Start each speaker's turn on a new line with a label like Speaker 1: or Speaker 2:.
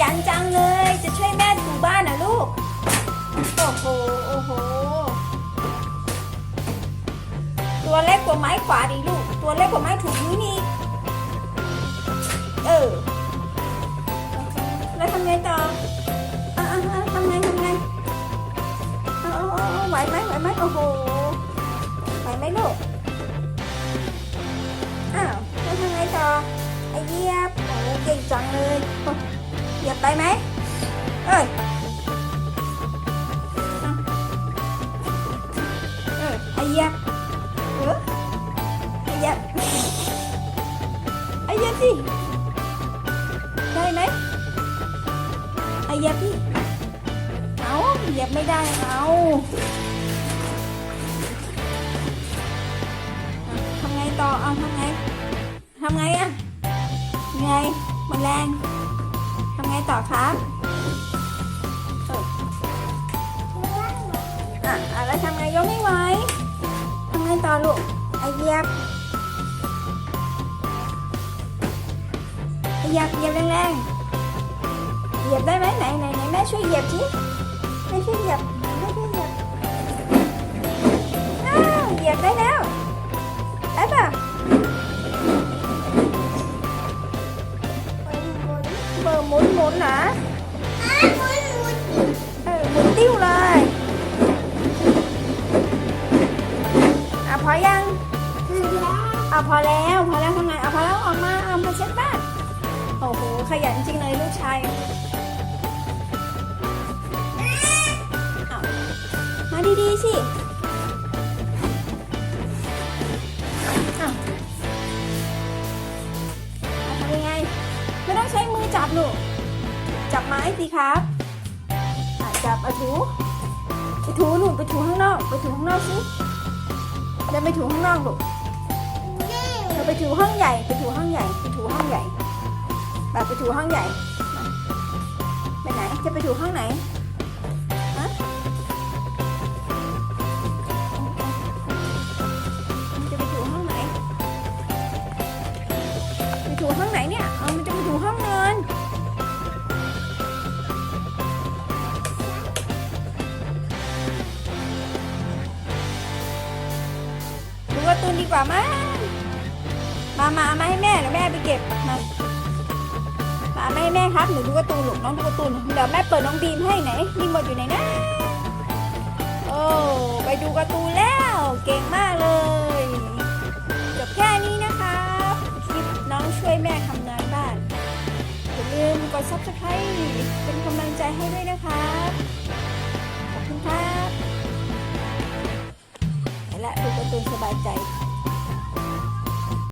Speaker 1: ยันจังเลย จะช่วยแม่ถูบ้านนะลูก โอ้โห โอ้โห ตัวเล็กกว่าไม้ขวาดีลูก ตัวเล็กกว่าไม้ถูพื้นนี่เออ แล้วทำไงต่ออะทำไงทำไงอาอไหวไหมไหวไหมโอ้โห ไหวไหมลูก อ้าวแล้วทำไงต่อ ไอเยียบโอ้เก่งจังเลย เหยียบไปไหมเอ้ยเอาเอไอเยียบเออไอเยียบไอเยียบสิได้ไหมไอเยียบพี่เอาเหยียบไม่ได้เอาทำไงต่อเอาทำไงทำไงอะไงมันแรง ต่อครับอะอะไรทำไงยกไม่ไหวทำไงต่อลูกไอเหยียบไอเหยียบเหยียบแรงๆเหยียบได้ไหมไหนไหนไหนแม่ช่วยเหยียบที ติ้วเลยอะพอยังอะพอแล้วพอแล้วทำไงอะพอแล้วออกมาเอามาเช็ดบ้านโอ้โหขยันจริงเลยลูกชายมาดีๆสิอ้าทำยังไงไม่ต้องใช้มือจับลูกจับไม้สิครับ จับเอาถูไปถูลูไปถูข้างนอก ไปถูข้างนอกสิเดินไปถูข้างนอกลูกเราไปถูห้องใหญ่ ไปถูห้องใหญ่ ไปถูห้องใหญ่แบบไปถูห้องใหญ่ ไปไหน จะไปถูห้องไหนฮะจะไปถูห้องไหน ไปถูห้องไหน ตูนดีกว่ามั้งมามามาให้แม่เดี๋ยวแม่ไปเก็บมามาเอามาให้แม่ครับหนูดูการ์ตูนลูกน้องดูการ์ตูนเดี๋ยวแม่เปิดน้องบีมให้ไหนบีมหมดอยู่ไหนนะโอ้ไปดูการ์ตูนแล้ว เก่งมากเลยจบแค่นี้นะครับคลิปน้องช่วยแม่ทำงานบ้านอย่าลืมกด subscribe เป็นกำลังใจให้ด้วยนะครับขอบคุณครับ สบายใจ